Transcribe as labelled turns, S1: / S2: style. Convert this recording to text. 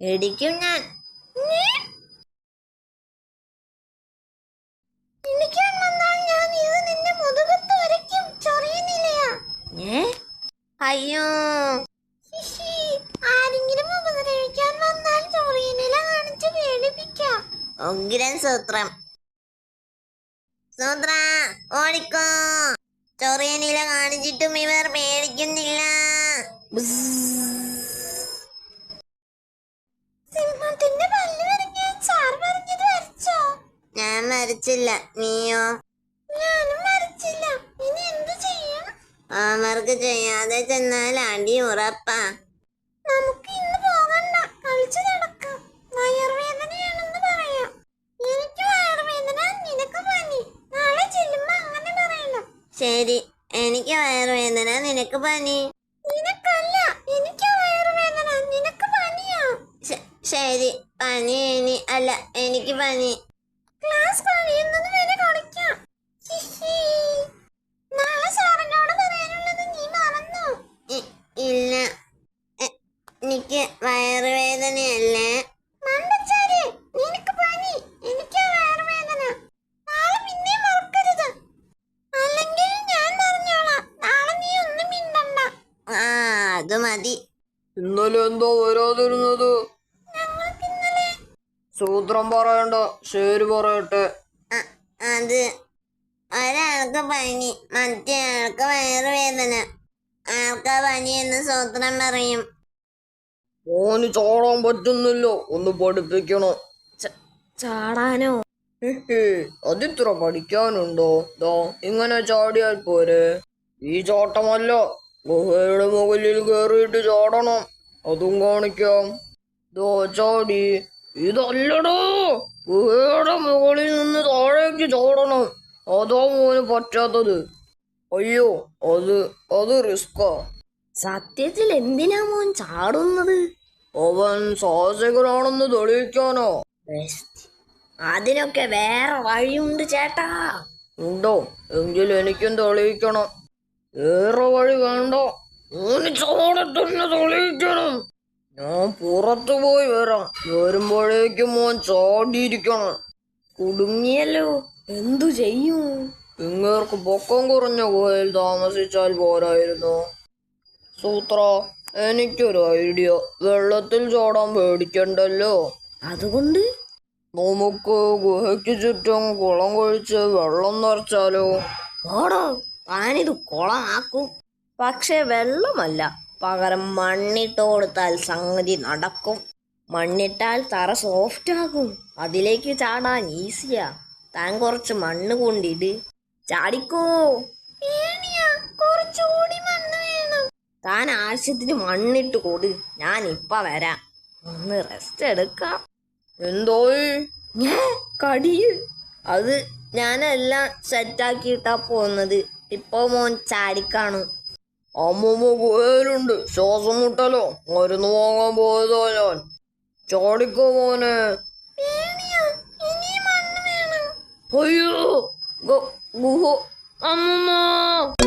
S1: ഇടിക്കും ഞാൻ. അയ്യോ.
S2: ആരെങ്കിലും ഉപദ്രവിക്കാൻ വന്നാൽ ചൊറിയനില കാണിച്ച് പേടിപ്പിക്കാം.
S1: ഉഗ്രൻ സൂത്രം. സൂത്ര ഓടിക്കോ. ചൊറിയനില കാണിച്ചിട്ടും ഇവർ പേടിക്കുന്നില്ല. ഞാൻ വരച്ചില്ല നീയോ?
S2: ഞാനും മരിച്ചില്ല. ഇനി എന്ത് ചെയ്യും?
S1: ഹോംവർക്ക് ചെയ്യാതെ ചെന്നാൽ അടി ഉറപ്പാ.
S2: നമുക്ക് ഇന്ന് പോകണ്ട കളിച്ചു നടക്കാം. വയറുവേദനയാണെന്ന് പറയാം. എനിക്ക് വയറുവേദന നിനക്ക് പനി. നാളെ ചെല്ലുമ്പോ അങ്ങനെ പറയണം.
S1: ശരി. എനിക്ക് വയറുവേദന നിനക്ക് പനി?
S2: നിനക്കല്ല. എനിക്ക് വയറുവേദന. നിനക്ക് പനിയാ.
S1: ശരി. പനി ഇനി അല്ല എനിക്ക് പനി.
S2: ക്ലാസ് കഴിയുന്നത് വരെ കളിക്കാം. നാളെ സാറിനോട് പറയാനുള്ളത് നീ മറന്നു?
S1: ഇല്ല. എനിക്ക് വയറുവേദനയല്ലേ?
S2: നിനക്ക് പനി. എനിക്ക് വയറുവേദന. നാളെ പിന്നെ മറക്കരുത് അല്ലെങ്കിൽ ഞാൻ പറഞ്ഞോളാം നാളെ നീ ഒന്നും മിണ്ടണ്ട.
S1: ആ അത് മതി.
S3: ഇന്നലെ എന്തോ വരാതിരുന്നത്? സൂത്രം പറയണ്ട ശരി പറയട്ടെ.
S1: അത് ഒരാൾക്ക് പനി മറ്റേ ആൾക്ക് വയറുവേദന ആൾക്കാ പനി എന്ന് സൂത്രം പറയും.
S3: ഓന് ചാടാൻ പറ്റുന്നില്ല ഒന്ന് പഠിപ്പിക്കണോ.
S1: ചാടാനോ?
S3: അതിത്ര പഠിക്കാനുണ്ടോ? ദോ ഇങ്ങനെ ചാടിയാൽ പോരെ. ഈ ചാട്ടമല്ല ഗുഹയുടെ മുകളിൽ കയറിയിട്ട് ചാടണം. അതും കാണിക്കാം. ദോ ചാടി. ഇതല്ലടോ. വീടെ മുകളിൽ നിന്ന് താഴേക്ക് ചാടണം. അതാ മോന് പറ്റാത്തത്. അയ്യോ അത് അത് റിസ്കാ
S1: സത്യത്തിൽ എന്തിനാ മോൻ ചാടുന്നത്?
S3: അവൻ സാഹസികനാണെന്ന് തെളിയിക്കാനോ.
S1: അതിനൊക്കെ വേറെ വഴിയുണ്ട് ചേട്ടാ.
S3: ഉണ്ടോ? എങ്കിൽ എനിക്കും തെളിയിക്കണം. വേറെ വഴി വേണ്ട. ഓന് ചോടത്തന്നെ തന്നെ തെളിയിക്കണം. ഞാൻ പുറത്തു പോയി വരാം. വരുമ്പോഴേക്കും മോൻ ചാടിയിരിക്കണം.
S1: കുടുങ്ങിയല്ലോ. എന്തു ചെയ്യും?
S3: ഇങ്ങേർക്ക് പൊക്കം കുറഞ്ഞ ഗുഹയിൽ താമസിച്ചാൽ പോരായിരുന്നു. സൂത്ര എനിക്കൊരു ഐഡിയ. വെള്ളത്തിൽ ചാടാൻ പേടിക്കണ്ടല്ലോ.
S1: അതുകൊണ്ട്?
S3: നമുക്ക് ഗുഹയ്ക്ക് ചുറ്റും കുളം കൊഴിച്ച് വെള്ളം നിറച്ചാലോ?
S1: ഓടോ താനിത് കുളമാക്കും. പക്ഷെ വെള്ളമല്ല. പകരം മണ്ണിട്ട് കൊടുത്താൽ സംഗതി നടക്കും. മണ്ണിട്ടാൽ തറ സോഫ്റ്റ് ആകും. അതിലേക്ക് ചാടാൻ ഈസിയാ താൻ കുറച്ച് മണ്ണ് കൊണ്ടിട്. ചാടിക്കോ. താൻ ആവശ്യത്തിന് മണ്ണിട്ട് കൊടു. ഞാൻ ഇപ്പ വരാം. ഒന്ന് റെസ്റ്റ് എടുക്കാം.
S3: എന്തോ?
S1: ഞാൻ കടിയ്. അത് ഞാനെല്ലാം സെറ്റാക്കിയിട്ടാ പോകുന്നത് ഇപ്പൊ മോൻ ചാടിക്കാണു.
S3: അമ്മമ്മ ഗുഹയിലുണ്ട് ശ്വാസം മുട്ടലോ? മരുന്ന് വാങ്ങാൻ പോയതോ ഞാൻ. ചാടിക്കോ മോനെ. അയ്യോ. ഗുഹ അമ്മമ്മ.